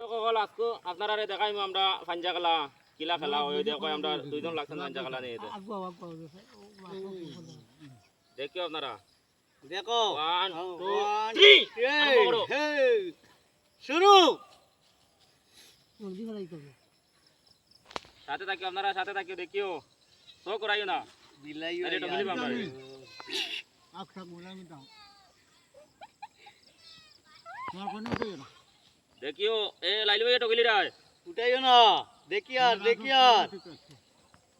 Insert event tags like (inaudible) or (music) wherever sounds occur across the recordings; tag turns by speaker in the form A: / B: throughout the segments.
A: সকল আজকে আপনারা দেখাইম আমরা পাঞ্জা খেলা কিলা খেলা ওই দেখো আমরা দুইজন লাগছেন পাঞ্জা খেলা নিয়ে
B: আগো আগো
A: আপনারা।
C: দেখো।
A: ওয়ান টু থ্রি
C: এই, এই, শুরু।
B: জলদি ফেলাই করবে।
A: সাথে থাকিও আপনারা সাথে থাকিও দেখিও। তো করাইও না।
C: বিলাই
A: এটা মিলিব আমরা
B: আখ থাক মোলা আমি দাও। তোমার কোনো না
A: দেখিও এ লাইলি ভাই টকিলি রায়।
C: উঠাইও না দেখি আর দেখি আর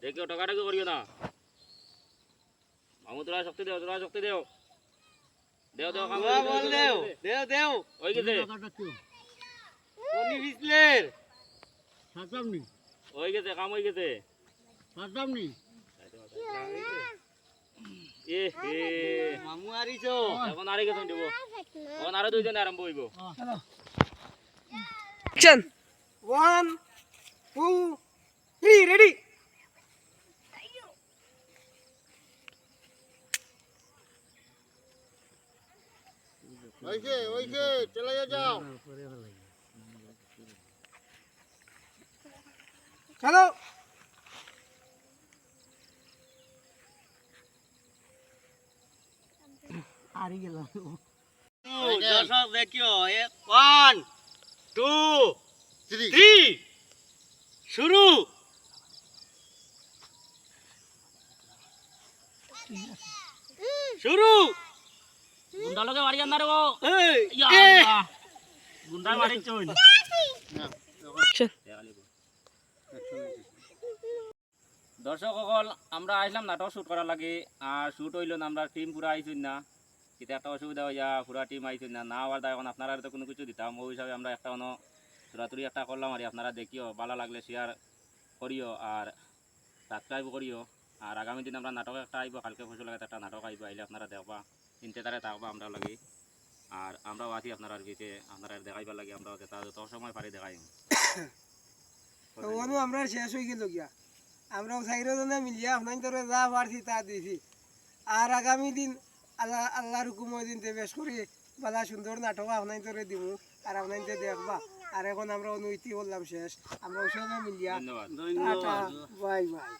A: দেখিও টকাটাকি করিও না? মামু তোরা শক্তি দেও তোরা শক্তি দেও। দেও দেও কাম
C: বল দেও দেও দেও
A: ওই গেছে।
C: কোনি বিসলের
B: সাতাম নি
A: ওই গেছে কাম হয়ে গেছে।
B: সাতাম নি
A: এ হে।
C: মামু আরিছো।
A: এখন আরে গেছে দিব। এখন আরও দুইজন আরম্ভ হইব।
B: Hello
C: one two three ready
B: okay okay চলে যাও
C: চলো
B: হারি গেলাম
C: দর্শক দেখিও ওয়ান টু
B: থ্রি।
C: শুরু। শুরু।
A: গুন্ডা লগে মারি আন্দারে ও
C: এই এ,
A: আল্লাহ। গুন্ডা মারি চইন দর্শক সকল আমরা আইলাম নাটক শুট করার লাগে আর শুট হইল না আমরা টিম পুরা আইছুন না। কিন্তু একটা অসুবিধা হইয়া পুরা টিম আইছুন না না দায় এখন আপনারা তো কোনো কিছু দিতাম। ওই হিসাবে আমরা একটা কোনো তুরাতুরি একটা করলাম আর আপনারা দেখিও, ভালো লাগলে শেয়ার করিও আর সাবস্ক্রাইব করিও। আর আগামী দিন আমরা নাটক একটা আইব, কালকে ফসল লাগাতে একটা নাটক আইব, আইলে আপনারা দেখবা ইন্তেদারে থাকবা আমরা লাগি। আর আমরাও আছি আপনারা ভিতে আপনারা দেখাইবার লাগে আমরা যেটা যত সময় পারি দেখাই। (coughs)
D: আমরা শেষ হয়ে গেল গিয়া। আমরা সাইরো মিলিয়া আপনার যা পারছি তা দিছি। আর আগামী দিন আল্লাহ আল্লাহর হুকুম ওই দিন বেশ করি বালা সুন্দর নাটক আপনার তোরে দিব আর আপনার দেখবা। আর এখন আমরা অনুইতি বললাম শেষ। আমরা ওসবে মিলিয়া
A: ধন্যবাদ।
C: ধন্যবাদ।
D: Tata bye bye.